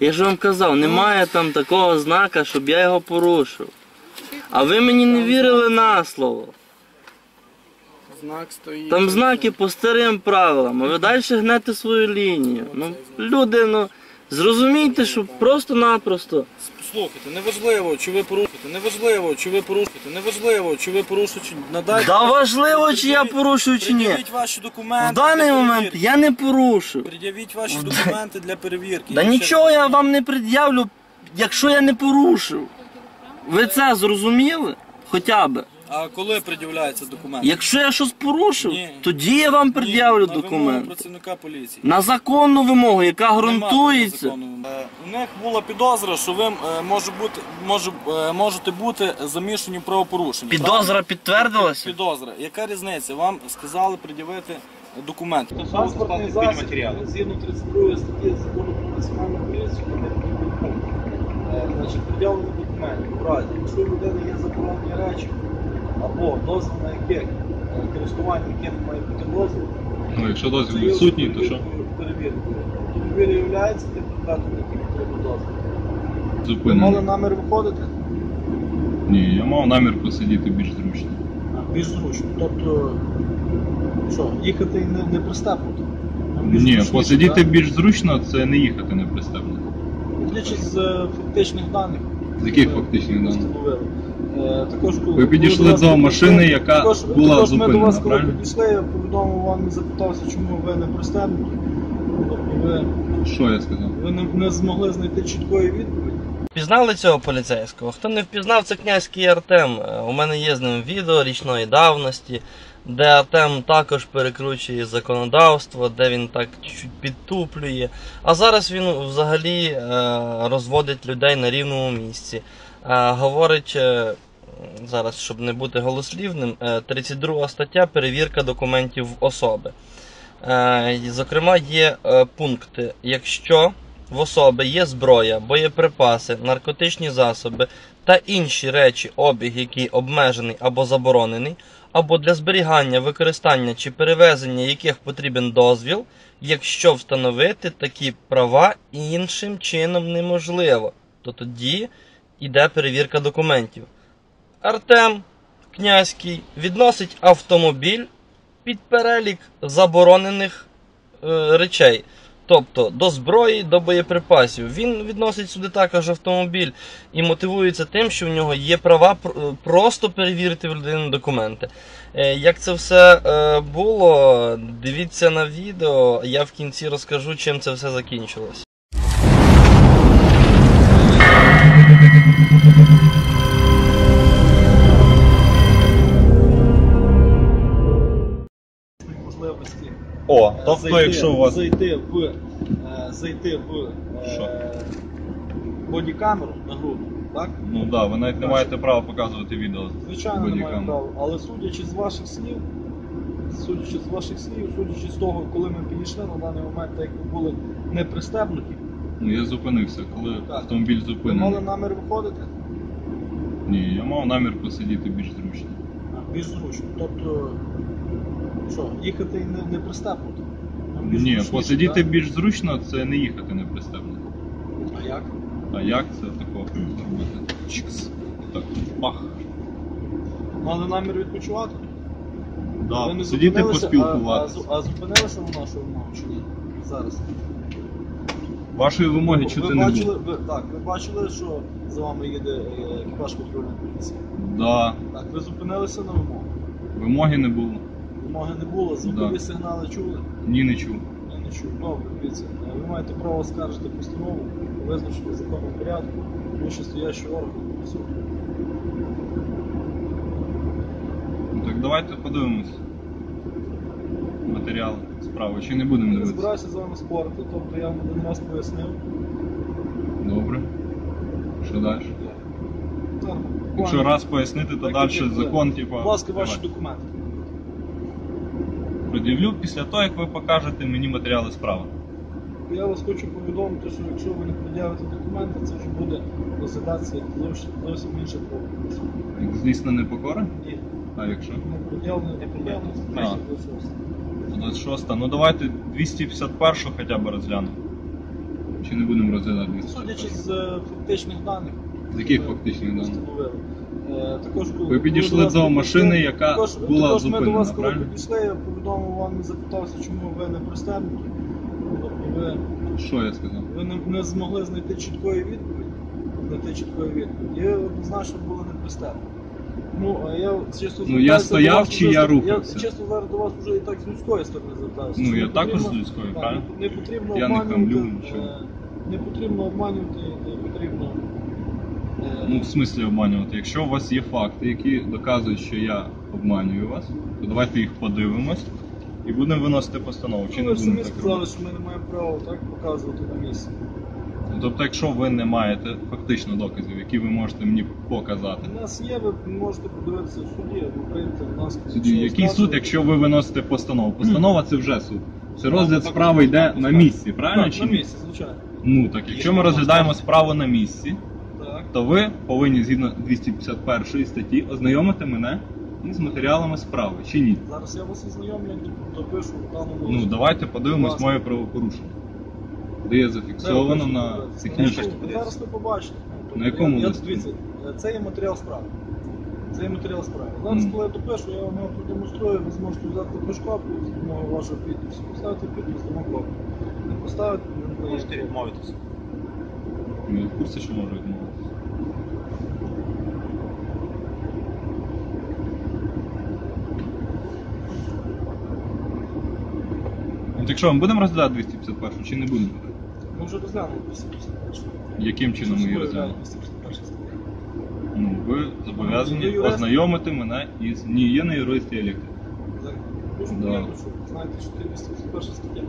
Я ж вам казав, немає там такого знака, щоб я його порушив. А ви мені не вірили на слово. Знак стоїть. Там знаки по старим правилам, а ви далі гнете свою лінію. Ну, люди, ну, зрозумійте, що просто-напросто. Слухайте, неважливо, чи ви порушуєте, неважливо, чи ви порушуєте, неважливо, чи ви порушуєте, чи надайте. Да важливо, чи я порушую, чи ні. Пред'явіть ваші документи. В даний для момент перевірки. я не порушив. Пред'явіть ваші документи для перевірки. Да ще- нічого я вам не пред'явлю, якщо я не порушив. Ви це зрозуміли? Хоча б. А коли пред'являються документи? Якщо я щось порушив, Ні. тоді я вам Ні, пред'явлю на вимогу документ. працівника поліції. На законну вимогу, яка Нема ґрунтується. Е, У них була підозра, що ви е, може бути, може, е, можете бути замішані в правопорушенні. Підозра підтвердилася? Підозра. Яка різниця? Вам сказали пред'явити документи. Транспортний засіб згідно 32 статті закону про національну поліцію пункт. Е, Значить, пред'явлені документи. В разі, якщо у людини є заборонені речі або дозвіл на яких е, користування яких має бути дозвіл, Ну, якщо дозвіл відсутній, то що? перевіркою. Автомобіль є тим предметом, який потрібен дозвіл. Ви мали намір виходити? Ні, я мав намір посидіти більш зручно. А, Більш зручно. Тобто, що, їхати і не, не пристебнути? Більш Ні, зручніше, посидіти так? більш зручно це не їхати не пристебнено. Судячи з е, фактичних даних. З яких фактичних даних? встановили. Е, Також, Ви підійшли до машини, яка також, була також ми до зупинена, вас, коли правильно? підійшли, я повідомив вам і запитався, чому ви не пристебнуті. Тобто ви, Що я сказав? ви не, не змогли знайти чіткої відповіді. Впізнали цього поліцейського? Хто не впізнав, це князький Артем. Е, У мене є з ним відео річної давності, де Артем також перекручує законодавство, де він так чуть підтуплює. А зараз він взагалі е, розводить людей на рівному місці. Е, Говорить. е, Зараз, щоб не бути голослівним, е, 32 стаття перевірка документів особи. Е, Зокрема, є е, пункти, якщо в особи є зброя, боєприпаси, наркотичні засоби та інші речі, обіг, який обмежений або заборонений, або для зберігання, використання чи перевезення яких потрібен дозвіл, якщо встановити такі права іншим чином неможливо, то тоді йде перевірка документів. Артем Князький відносить автомобіль під перелік заборонених е, речей. Тобто до зброї, до боєприпасів. Він відносить сюди також автомобіль і мотивується тим, що в нього є права просто перевірити в людини документи. Е, Як це все е, було, дивіться на відео, я в кінці розкажу, чим це все закінчилось. Тобто, зайти, якщо у вас. зайти в, е, зайти в Що? е, бодікамеру на груду, так? Ну так, да, ви навіть не маєте права показувати відео. з Звичайно, немає бодікамери. права. Але судячи з ваших слів, судячи з ваших слів, судячи з того, коли ми підійшли на даний момент, так як ви були не пристебнуті, Ну я зупинився, коли Так. автомобіль ви мали намір виходити Ні, я мав намір посидіти більш зручно. більш зручно. Тобто, що, їхати і не, не пристебнути. Більш Ні, зручніше, посидіти так? більш зручно це не їхати не пристебнено. А як? А як це тако зробити? Чикс. Так, пах. Мали намір відпочивати? Да, не сидіти зупинилися, поспілкуватися. А, а, а зупинилися на нашу вимогу чи ні? Зараз. Вашої вимоги ви, чути не бачили, було. ви, так, ви бачили, що за вами їде е, екіпаж патрульної поліції? Да, Так, ви зупинилися на вимогу. вимоги не було. Вимоги не було, звукові Да. сигнали чули? Ні, не чув. Я не чув. Добре, дивіться. е, Ви маєте право скаржити постанову, визначити в законному порядку, вищестоящий орган суд. Ну так давайте подивимось. Матеріал справи. Чи не будемо Я не дивитися? збираюся з вами спорити, тобто я вам один раз пояснив. Добре. Що далі? Якщо раз пояснити, то далі як ви- закон, типа. Будь ласка, ваші давай. документи. Пред'явлю після того, як ви покажете мені матеріали справи. Я вас хочу повідомити, що якщо ви не пред'явите документи, це вже буде розглядатися як зовсім, інше правопорушення. Як злісна непокора? Ні, А якщо? не пред'явлено, не пред'явлено, А. значить, ви щось. 26. Ну давайте 251 хоча б розглянемо. Чи не будемо розглядати 251? Судячи з е, фактичних даних, З яких фактичних даних? встановили. Е, Також, Ви підійшли до машини, яка також, була також ми до зупинена, вас, коли правильно? підійшли, я повідомив вам і запитався, чому ви не пристебнуті. Тобто ви, Що я сказав? ви не, не змогли знайти чіткої відповіді. Знайти чіткої відповіді. І однозначно були не пристебнуті. Ну, а я чесно Ну, я звертаюся стояв вас чи вже я з- рухався? Я чесно зараз до вас вже і так з людської сторони звертаюся. Ну, Що я не також потрібно- з людської, так, правильно? Не потрібно Я не обманювати. хамлю, нічого. е, Не потрібно обманювати, не потрібно. Ну, в смислі обманювати. Якщо у вас є факти, які доказують, що я обманюю вас, то давайте їх подивимось і будемо виносити постанову. Чи не ви ж будемо самі так сказали, робити? що ми не маємо права так показувати на місці. Ну, Тобто, якщо ви не маєте фактично доказів, які ви можете мені показати. У нас є, ви можете подивитися в суді, ви приймете у нас. Якщо який суд, якщо ви виносите постанову? Постанова це вже суд. Це розгляд справи йде на місці, правильно Так, чи на ні? місці, звичайно. Ну так, якщо ми розглядаємо справу на місці, Так. То ви повинні згідно 251 статті ознайомити мене із матеріалами справи, чи ні? Зараз я вас ознайомлю, допишу в даному. Ну давайте подивимось моє правопорушення. Де є зафіксовано на технічній. Ну, Зараз ви побачите. Ну, На якому я, я, листі? дивіться, це є матеріал справи. Це є матеріал справи. Зараз, Ну. коли я допишу, я вам його продемонструю, ви зможете взяти копію з допомогою вашого підпису. Поставити підпис, тому копію. Не поставити, не Можете відмовитися. Ну, я в курсі, що можу відмовитися. От якщо ми будемо розглядати 251 чи не будемо? Ми вже розглянули 251. Яким чином ми її розглянемо? 251 стаття. Ну, ви зобов'язані юрист? ознайомити мене із. Ні, я не юрист, я електрик. Дуже Да. приємно, що ви знаєте, що ти 251 стаття.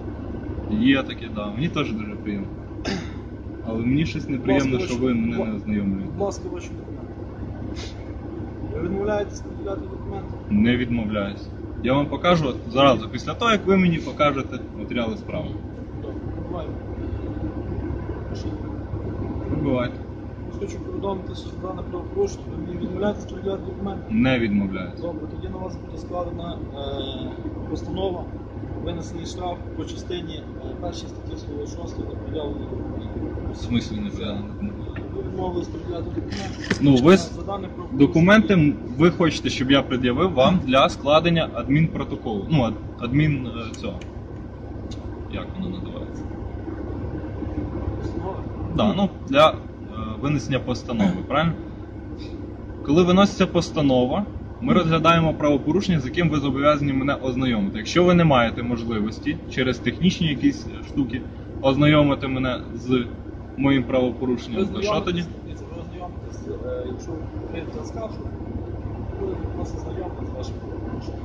Є таке, так. Да. Мені теж дуже приємно. Але мені щось неприємно, ласка, що ви мене не ознайомлюєте. Будь ласка, ваші документи. Ви відмовляєтесь поділяти документи? Не відмовляюсь. Я вам покажу зразу після того, як ви мені покажете матеріали справи. Вибивайте. Хочу повідомити, що дане правопорушення, ви мені відмовляєтесь поділяти документи? Не відмовляюсь. Добре, тоді на вас буде складена е, постанова, винесений штраф по частині е, першій статті 106 за пред'явлення документів. В смислі не взяли. Ви Ну, ви Документи ви хочете, щоб я пред'явив вам для складення адмінпротоколу. Ну, ад- адмін е, цього. Як воно називається? Да, ну, для е, винесення постанови, правильно? Коли виноситься постанова, ми розглядаємо правопорушення, з яким ви зобов'язані мене ознайомити. Якщо ви не маєте можливості через технічні якісь штуки ознайомити мене з моїм правопорушенням, то що тоді? Дивіться, ви ознайомитесь, е, якщо ви прийдете скаржу, будете просто знайомитися з вашим правопорушенням.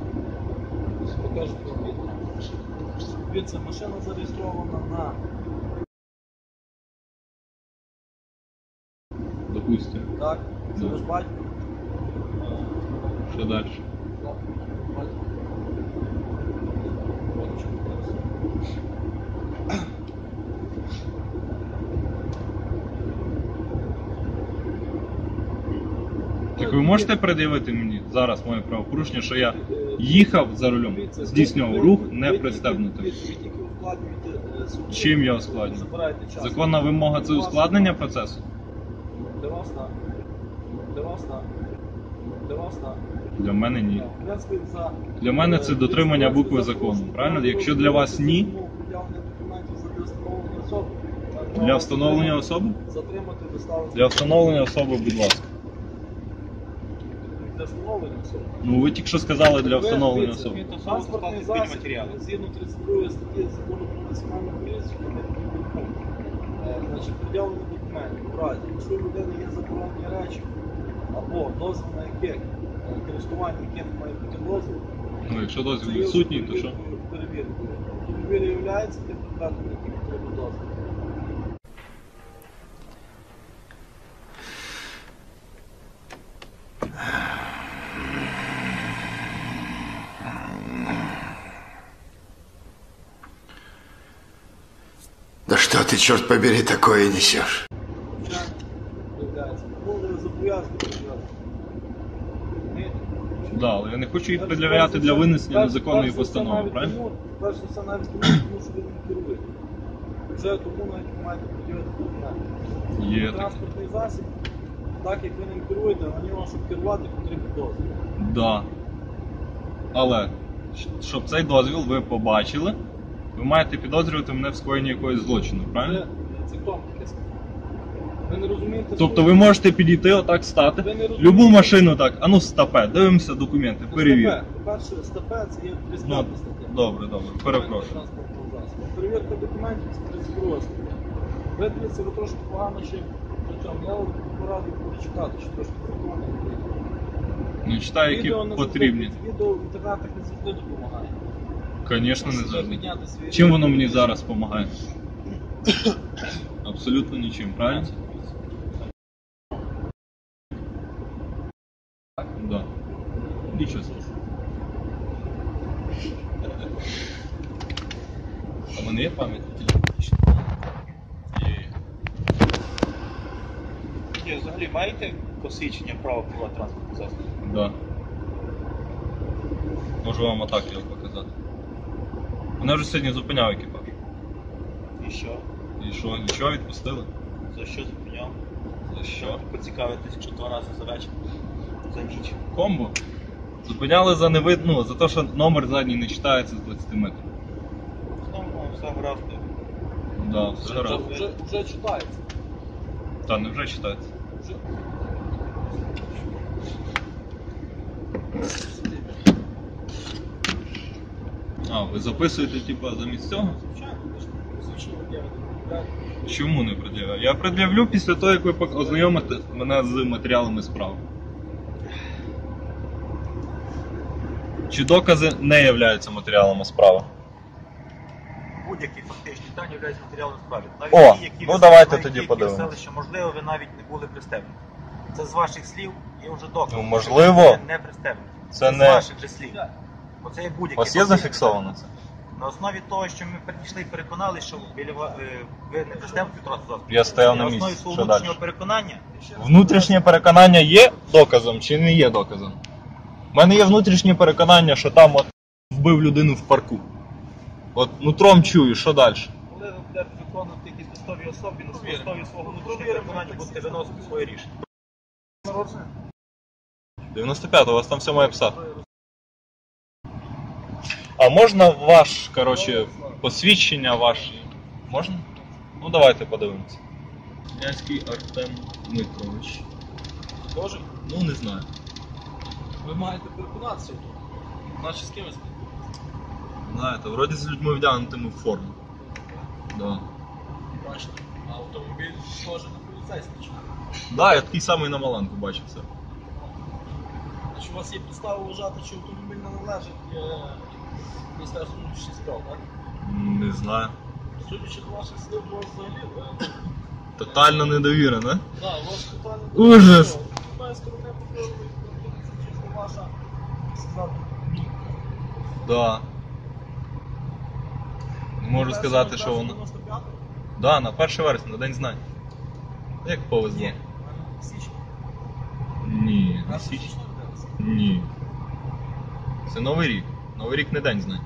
Тобто Покажете вам відео. Дивіться, машина зареєстрована на Допустимо. так, це Ну. ваш батько. Е, Що далі? так, батько. От чому зараз. Так ви можете пред'явити мені зараз моє правопорушення, що я їхав за рулем, здійснював рух не суді. Чим я ускладнюю? Законна вимога це ускладнення процесу? Для вас так. Для вас так. Для вас так. Для мене ні. Для мене це е, дотримання букви закону, правильно? Якщо для вас ні, для встановлення особи? Для встановлення особи, будь ласка. Для встановлення особи. Ну ви тільки що сказали для Ви, встановлення дивіться, особи. Транспортний Складати засіб, матеріали. згідно 32 статті закону про національну поліцію, не пункт. Е, Значить, пред'явлені документи. В разі, якщо у людини є заборонені речі, або дозвіл на яких, е, користування яким має бути дозвіл, Ну якщо це дозвіл є відсутній, то що? перевіркою. Автомобіль є тим предметом, який потрібен дозвіл. Что ты, черт побери, такое несешь? Да, але я не хочу їх пред'являти для винесення незаконної постанови, правильно? тому- все навіть тому, тому що ви не керуєте. вже тому навіть маєте поділити документи. Є. Транспортний засіб, так як ви ним керуєте, на нього, щоб керувати, потрібен дозвіл. Да. Але щоб цей дозвіл ви побачили, ви маєте підозрювати мене в скоєнні якогось злочину, правильно? Це, сказав? Ви не розумієте, Тобто ви можете підійти отак стати, Ви не розумієте. любу машину так, а ну стапе, дивимося документи, перевір. По-перше, СТП це є 35 Ну, стаття. добре, добре, перепрошую. Транспортного засобу. Перевірка документів це 32 стаття. Ви дивіться, ви трошки погано ще. Я вам порадив почитати, що трошки закони. Ну читаю, які Відео не завжди- потрібні. Відео в інтернетах не завжди допомагає. Звісно, не свій Чим воно мені зараз допомагає? Абсолютно нічим, правильно? Да. Нічого. А в мене є пам'ять на телефоні? Є. Взагалі маєте посвідчення права керувати транспортним засобом? Да. Можу вам отак його показати. Мене вже сьогодні зупиняв екіпаж. І що? І що, нічого відпустили? За що зупиняв? За що? Поцікавитись, якщо 12 за вечір, за ніч. Комбо. Зупиняли за невид... ну, за те, що номер задній не читається з 20 метрів. Знову вам все гаразд. Да, все Вже, гаразд. вже, вже читається. Та не вже читається. Вже... А, ви записуєте, типа, замість цього? Чому не пред'являю? Я пред'явлю після того, як ви пок- ознайомите мене з матеріалами справи. Чи докази не являються матеріалами справи? Будь-які фактичні дані являються матеріалом справи. Навіть О, ті, які ну ви- давайте тоді які подивимось. писали, що можливо ви навіть не були пристебнені. Це з ваших слів є вже доказ. Ну, що можливо. ви не пристебнені. Це з не- ваших же слів. Бо це є У будь-які. вас є зафіксовано це? На основі того, що ми підійшли і переконали, що біля ва- е, ви не пристебнені транспорту засобу. Я стояв на На основі місці. свого Що внутрішнього далі? переконання Внутрішнє переконання є доказом чи не є доказом? У мене є внутрішнє переконання, що там от вбив людину в парку. От нутром чую, що далі? Коли ви будете виконувати якісь достові особі, на основі свого внутрішнього переконання будете виносити своє рішення. 95, у вас там все має писати. А можна ваш, коротше, посвідчення ваше? Можна? Ну давайте подивимося. Князький Артем Дмитрович. Тоже? Ну не знаю. Ви маєте переконатися тому. Наче з кимось. Знаєте, вроді з людьми вдягнутими в форму. Да. Бачите, а автомобіль теж не поліцейський. чи? Да, я такий самий на Маланку бачив це. Значить, у вас є підстава вважати, що автомобіль не належить е, Міністерству внутрішніх справ, так? Не знаю. Судячи з ваших слів, у вас взагалі... е, Тотальна недовіра, не? Да, у вас тотально... Ужас! З одної сторони це чисто ваша, сказати. Да. Не можу сказати, що воно. 95-го? Да, на 1 вересня, на день знань. Як повезло. Ні. Січня. Ні, не А січня. Ні. Це Новий рік. Новий рік не день знань.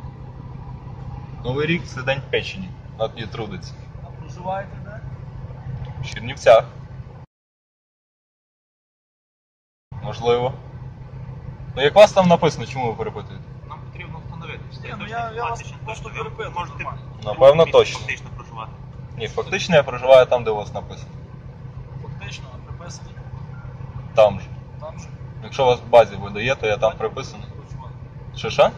Новий рік це день печені. Над її трудиться. А проживаєте де? В Чернівцях. Можливо. Ну як вас там написано, чому ви перепитуєте? Нам потрібно встановити. Ні, ну, я- я вас просто перепитую, Можете. Напевно, точно. фактично проживати. Ні, фактично я проживаю там, де у вас написано. Фактично, а приписані Там же. там же. Якщо у вас в базі видає, то я там приписаний. Проживаю. Що що?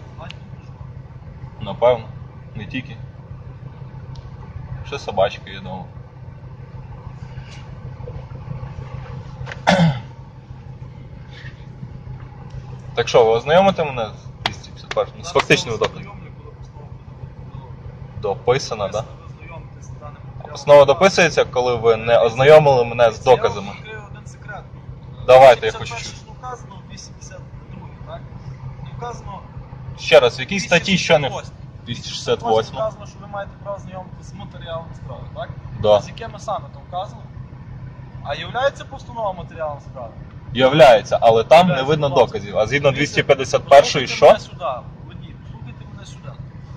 Напевно. Не тільки. Ще собачка є вдома. Так що, ви ознайомите мене з 251? Ну, з фактичним буде Дописано, так? Постанова дописується, коли ви не ознайомили мене з доказами. Я вам один секрет. Давайте, я хочу чути. не вказано, 82, так? Не вказано Ще раз, в якій статті що не 268. 268? Вказано, що ви маєте право знайомитися з матеріалом справи, так? Да. З якими саме там вказано? А являється постанова матеріалом справи? Являється, але там не видно доказів. А згідно 251 послухайте що? мене сюди, водій, послухайте мене сюди.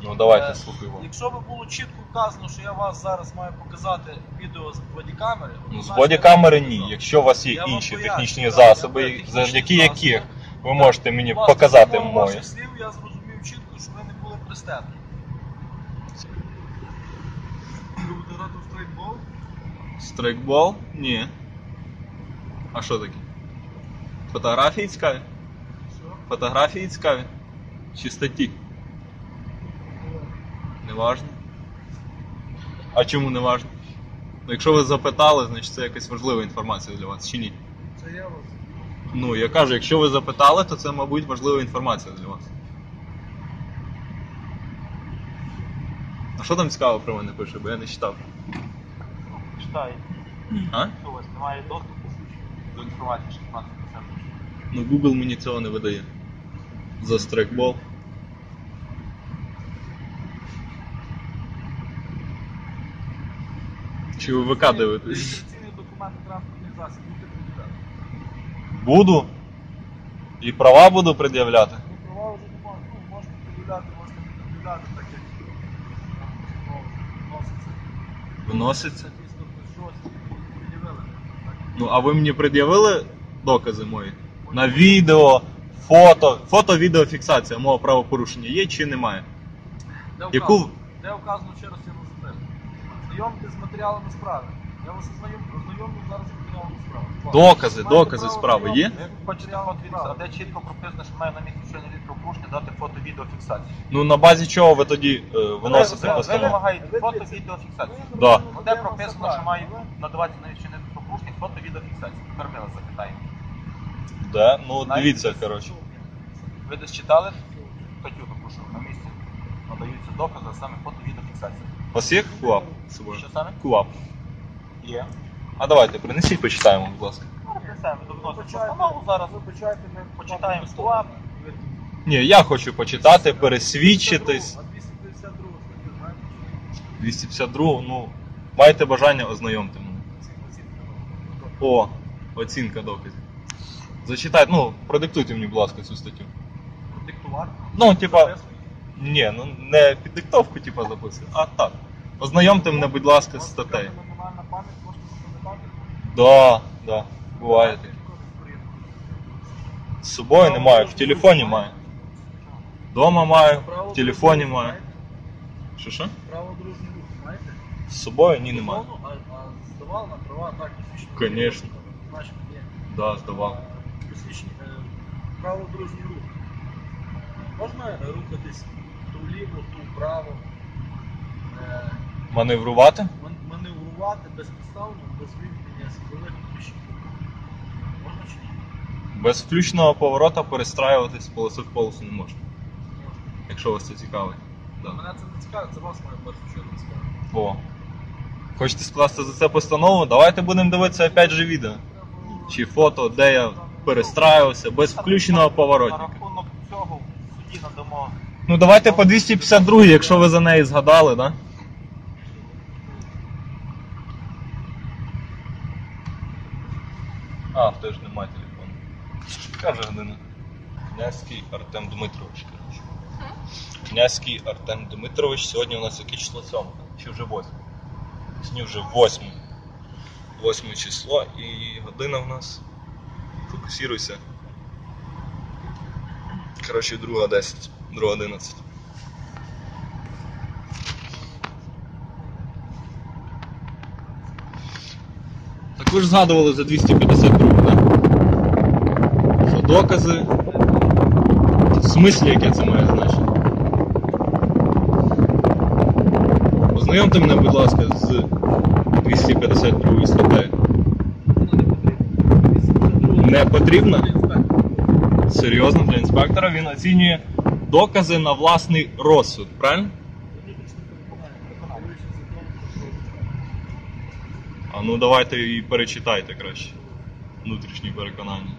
Ну давайте Е, слухаю. Якщо би було чітко вказано, що я вас зараз маю показати відео з бодікамери, Ну, з бодікамери ні. Якщо у вас є Я вам інші поясню, технічні так, засоби, технічні завдяки засоби. яких ви можете мені показати моє. ваших слів я зрозумів пристебні. Любите грати в стрейкбол? Страйкбол? Ні. А що таке? Фотографії цікаві? Що? Фотографії цікаві? Чи статті? Не важно. А чому не важно? Ну, якщо ви запитали, значить це якась важлива інформація для вас, чи ні? Це я вас. Ну, я кажу, якщо ви запитали, то це, мабуть, важлива інформація для вас. Що там цікаво про мене пише, бо я не читав. Читай, А? що у вас немає доступу до інформації 16%. Ну, Google мені цього не видає. За страйкбол. Чи ви ВК дивитесь? Реєстраційний документ транспортних будете. Буду. І права буду пред'являти. Ну, права вже не можна. Ну, можете пред'являти, можете не пред'являти, так як ну, вноситься. Виноситься. Ну, а ви мені пред'явили докази мої? На відео, фото. Фото-відеофіксація мого правопорушення є чи немає? Де Яку- вказано, де вказано ще раз я не. Знайомтесь з матеріалами справи. Я вас ознайом, ознайомлю зараз з матеріалами справи. Докази, докази справи є? від, а де чітко прописано, що має на місці вчинення відеопорушення дати фото-відеофіксацію. Ну на базі чого ви тоді е, виносите Ви- постанову? вимагаєте фото-відеофіксацію. Да. Ну, де прописано, що має надавати на відчинення відеопорушення фото-відеофіксацію. Тепер ми вас запитаємо. Да? Ну Навіть- дивіться, коротше. Ви десь читали статтю таку, що на місці надаються докази, а саме фото-відеофіксація. У вас є КУАП з собою? Що саме? КУАП. Є. А давайте, принесіть, почитаємо, будь ласка. Принесемо до постанову зараз. Вибачайте, ми Почитаємо слова. Ні, я хочу почитати, пересвідчитись. А 252 статтю, знаєте? 252, ну, маєте бажання ознайомте мене. О, оцінка доказів. Зачитайте, ну, продиктуйте мені, будь ласка, цю статтю. Диктувати. Ну, типа, ні, ну не під диктовку, типа, записую, а так. Ознайомте мене, будь ласка, з статтею. Номінальна пам'ять. Да, да, буває таке. З собою не маю, в телефоні маю. Дома маю, в телефоні маю. Що що? Право дорожнього руху маєте? З собою ні немає. Зону, а, а здавав на права так фізично. Конечно. Значить, є. Да, здавав. Е, посвідчення, е, Право дорожнього руху. Можна е, рухатись то вліво, то вправо. Е, Маневрувати? ман- безпідставно, без вимкнення світлових пішохідів. Можна чи ні? Без включеного поворота перестраюватись полоси в полосу не можна. Якщо вас це цікавить. Да. Мене це не цікавить, це вас має першу чергу цікавить. О. Хочете скласти за це постанову? Давайте будемо дивитися опять же відео. Чи фото, де я перестраювався без включеного На поворотника. рахунок цього в суді надамо. Ну давайте по 252, якщо ви за неї згадали, да? А, в теж немає телефону. Яка вже година? Князький Артем Дмитрович, коротше. Князький Артем Дмитрович, сьогодні у нас яке число 7? Чи вже 8? Сьогодні вже 8. 8 число і година в нас. Фокусируйся. Коротше, друга 10, друга 11. Так ви ж згадували за 252, так? Що докази. В смислі, яке це має значення? Ознайомте мене, будь ласка, з 252 статтею. Не потрібно? Серйозно для інспектора він оцінює докази на власний розсуд, правильно? А ну давайте і перечитайте краще. Внутрішні переконання.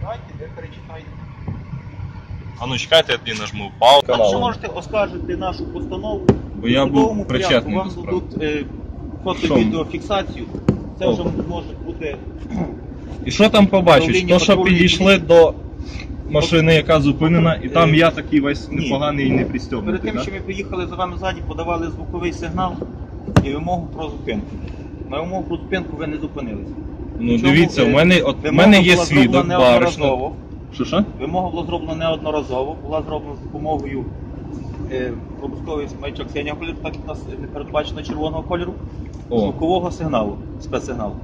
Давайте, ви перечитайте. А ну чекайте, я тоді нажму паузу. А що можете оскаржити нашу постанову? Бо я В судовому був порядку причетний Вам до справи. дадуть е, Що? фото-відеофіксацію. Це вже може бути І що там побачиш? Управління То, що патрульної підійшли до машини, яка зупинена, і там Е, я такий весь ні. непоганий і не Перед пристьобнутий. тим, да? що ми поїхали за вами ззаді, подавали звуковий сигнал і вимогу про зупинку. На вимогу про зупинку ви не зупинилися. Ну Причому, дивіться, е, у мене от в вимога мене є була свідок зроблена баришня. неодноразово. Що що? Вимога була зроблена неодноразово, була зроблена з допомогою е, пропусковий маячок синього кольору, так як у нас не передбачено червоного кольору, О. звукового сигналу, спецсигналу.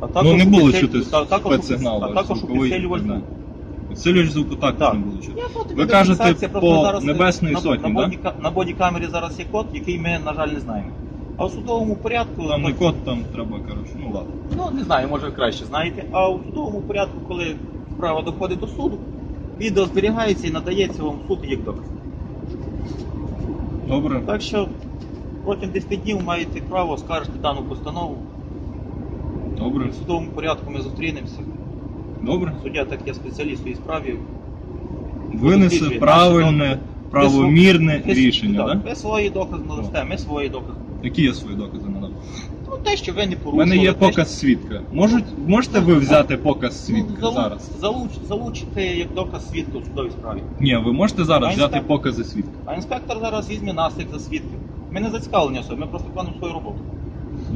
А Ну не було підсиль- чути та- також, спецсигналу, а також звуковий підсилювач так звуку також Так. не було чути. Ви кажете, по зараз Небесної на, Сотні, на, да? боді, ка- на бодікамері зараз є код, який ми, на жаль, не знаємо. А у судовому порядку. Там не ну, код, там треба, коротше, ну ладно. Ну, не знаю, може ви краще знаєте. А у судовому порядку, коли справа доходить до суду, відео зберігається і надається вам в суд як доказ. Добре. Так що протягом 10 днів маєте право оскаржити дану постанову. Добре. В судовому порядку ми зустрінемося. Добре. Суддя, так я спеціаліст у цій справі. Винесе досліджує правильне, правомірне Ви- рішення, так? Ви свої докази надасте, ми свої докази. Які я свої докази надав? Те, що ви не У порушили. мене є те, що- показ свідка. Можуть, можете ви взяти показ Ну, свідка залуч- зараз? залуч, залучити як доказ свідка у судовій справі. Ні, ви можете зараз А взяти інспектор? покази свідка. А інспектор зараз візьме нас як за свідків. Ми не зацікавлені особи, ми просто виконуємо свою роботу.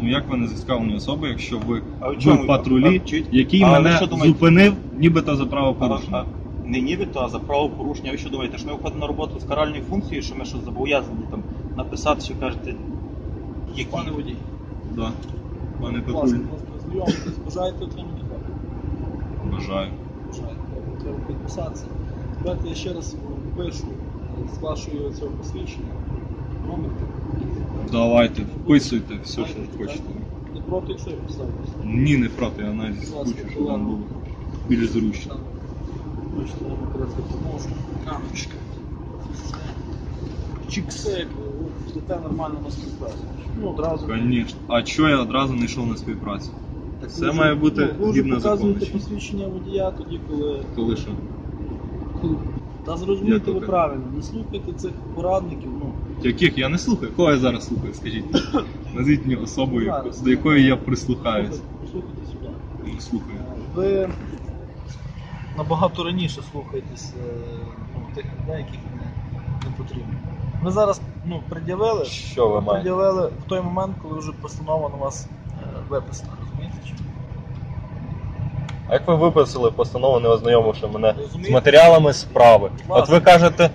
Ну як ви не зацікавлені особи, якщо ви, А ви чому? патрулі, А, чуть- який А ви мене що думаєте? зупинив, нібито за правопорушення? а, не нібито, а за правопорушення. Ви що думаєте, що ми виходимо на роботу з каральною функцією, що ми що зобов'язані там написати, що кажете, які? Пане водій, Да. Пане будь ласка, просто знайомитись, бажаєте отримати копію? бажаю. Бажаєте, треба підписатися. Давайте я ще раз впишу з вашої цього посвідчення. Номер. Давайте, вписуйте все, що хочете. Не проти, якщо я поставлюся. Ні, не проти, я навіть Будь ласка, щоб вам було більш зручно. Бачите, вам якраз допоможу. Камочка. Чіксек, йдете нормально на співпрацю. Ну, одразу. Звісно. А чого я одразу не йшов на співпрацю? Так ви має бути ну, ви вже згідно показуєте посвідчення водія тоді, коли. Коли що? Та зрозумійте ви правильно, не слухайте цих порадників, ну. Яких я не слухаю? Кого я зараз слухаю, скажіть? Назвіть мені особу, яку- Зараз. до якої я прислухаюсь. Послухайте, послухайте сюди. Не слухаю. Ви набагато раніше слухаєтесь е, ну, тих людей, яких не, не потрібно. Ви зараз ну, пред'явили, Що ви пред'явили в той момент, коли вже постанова на вас е, виписана, розумієте? чи? А як ви виписали постанову, не ознайомивши мене з матеріалами справи? Будь От ви кажете,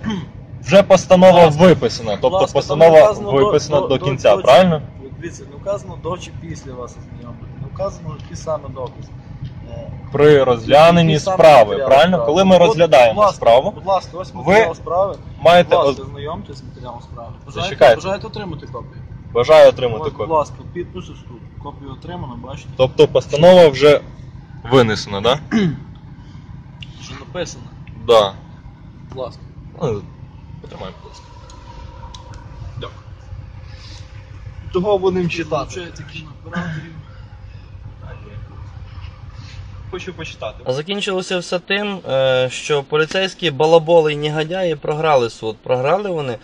вже постанова Будь ласка. виписана, Будь тобто ласка, там постанова вказано виписана до, кінця, чи- правильно? Дивіться, не вказано до чи після вас ознайомлення, не вказано ті саме докази. При розгляненні Які саме справи, матеріали правильно? справи? Коли ми От, розглядаємо будь ласка, справу, Будь ласка, ось ви матеріал справи. маєте Будь оз- ласка, знайомтесь з матеріалом справи. Бажаєте, Зачекайте. бажаєте отримати копію? бажаю отримати Ось, будь копію. ласка, підпис ось тут. Копію отримано, бачите? Тобто постанова вже винесена, так? Да? Вже написано. Да. Будь ласка. Ну, потримаємо, будь ласка. Того будемо читати. Включаєте кінооператорів. Хочу почитати. Закінчилося все тим, е, що поліцейські балаболи і негодяї програли суд. Програли вони,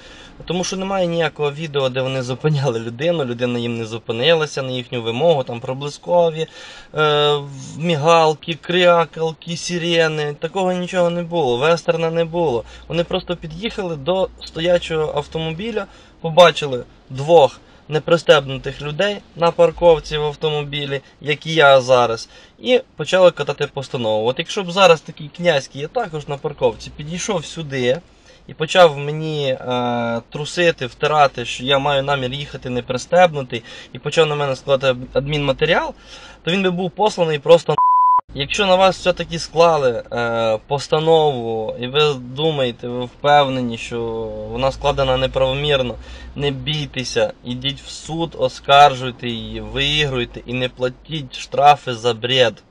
тому що немає ніякого відео, де вони зупиняли людину, людина їм не зупинилася на їхню вимогу, там проблискові, е, мігалки, крякалки, сирени. Такого нічого не було, вестерна не було. Вони просто під'їхали до стоячого автомобіля, побачили двох непристебнутих людей на парковці в автомобілі, як і я зараз, і почали катати постанову. От якщо б зараз такий князький, я також на парковці, підійшов сюди і почав мені е, трусити, втирати, що я маю намір їхати непристебнутий, і почав на мене складати адмінматеріал, то він би був посланий просто. Якщо на вас все-таки склали е, постанову, і ви думаєте, ви впевнені, що вона складена неправомірно, не бійтеся, ідіть в суд, оскаржуйте її, виігруйте і не платіть штрафи за бред.